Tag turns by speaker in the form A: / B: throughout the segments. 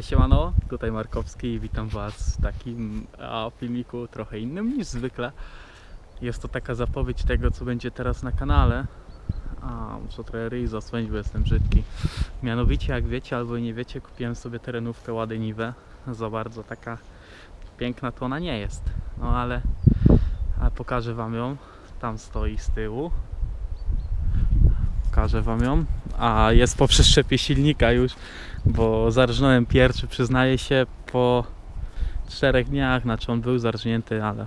A: Siemano, tutaj Markowski i witam Was w takim filmiku trochę innym niż zwykle. Jest to taka zapowiedź tego, co będzie teraz na kanale. A, muszę trochę ryj zasłonić, bo jestem brzydki. Mianowicie, jak wiecie albo nie wiecie, kupiłem sobie terenówkę Ładeniwę. Za bardzo taka piękna to ona nie jest. No ale, ale pokażę Wam ją. Tam stoi z tyłu. Pokażę Wam ją. A jest po przeszczepie silnika już bo zarżnąłem pierwszy, przyznaję się, po czterech dniach, znaczy on był zarżnięty, ale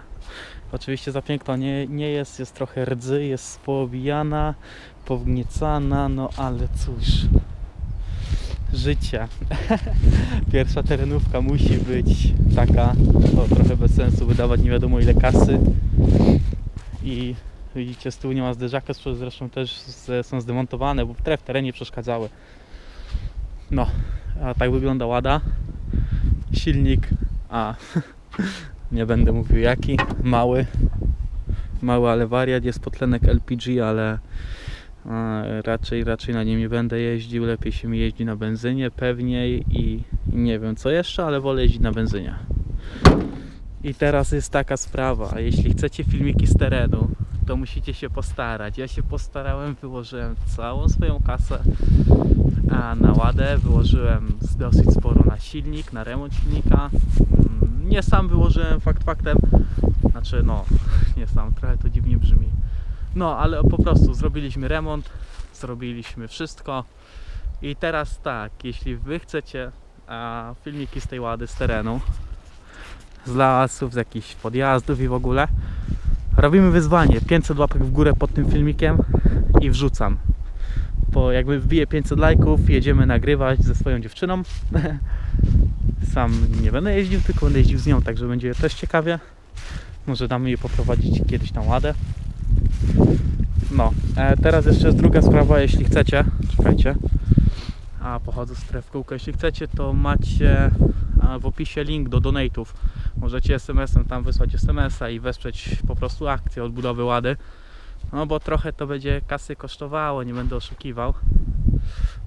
A: oczywiście za piękno nie, nie jest, jest trochę rdzy, jest poobijana, powgniecana, no ale cóż, życie. Pierwsza terenówka musi być taka, to trochę bez sensu wydawać nie wiadomo ile kasy i widzicie z tyłu nie ma zderzaka, zresztą też są zdemontowane, bo które w terenie przeszkadzały. No, a tak wygląda Łada. Silnik, a nie będę mówił jaki, mały. Mały, ale wariat, jest potlenek LPG, ale raczej, raczej na nim nie będę jeździł. Lepiej się mi jeździ na benzynie, pewniej i, i nie wiem co jeszcze, ale wolę jeździć na benzynie. I teraz jest taka sprawa, jeśli chcecie filmiki z terenu, to musicie się postarać. Ja się postarałem, wyłożyłem całą swoją kasę a na ładę wyłożyłem dosyć sporo na silnik, na remont silnika. Mm, Nie sam wyłożyłem fakt faktem, znaczy no, nie sam, trochę to dziwnie brzmi. No, ale po prostu zrobiliśmy remont, zrobiliśmy wszystko i teraz tak, jeśli wy chcecie a, filmiki z tej łady, z terenu, z lasów, z jakichś podjazdów i w ogóle, robimy wyzwanie, 500 łapek w górę pod tym filmikiem i wrzucam po jakby wbije 500 lajków, jedziemy nagrywać ze swoją dziewczyną. Sam nie będę jeździł, tylko będę jeździł z nią, także będzie też ciekawie. Może damy jej poprowadzić kiedyś na ładę. No, e, teraz jeszcze jest druga sprawa, jeśli chcecie, czekajcie. A pochodzę z stref kółka. Jeśli chcecie, to macie w opisie link do donate'ów. Możecie SMS-em tam wysłać SMS-a i wesprzeć po prostu akcję odbudowy łady. No bo trochę to będzie kasy kosztowało, nie będę oszukiwał.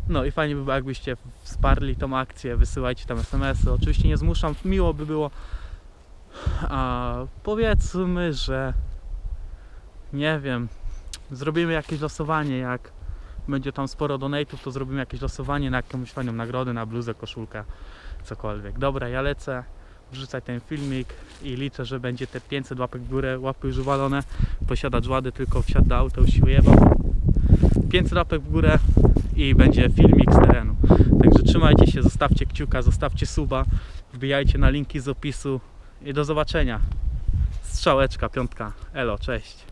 A: No i fajnie by było, jakbyście wsparli tą akcję, wysyłajcie tam SMS-y. Oczywiście nie zmuszam, miło by było. A powiedzmy, że nie wiem, zrobimy jakieś losowanie, jak będzie tam sporo donate'ów, to zrobimy jakieś losowanie na jakąś fajną nagrodę, na bluzę, koszulkę, cokolwiek. Dobra, ja lecę wrzucaj ten filmik i liczę, że będzie te 500 łapek w górę, łapy już uwalone posiadacz łady tylko wsiadł do auta, usiłujebał 500 łapek w górę i będzie filmik z terenu. Także trzymajcie się, zostawcie kciuka, zostawcie suba wbijajcie na linki z opisu i do zobaczenia. Strzałeczka, piątka, elo, cześć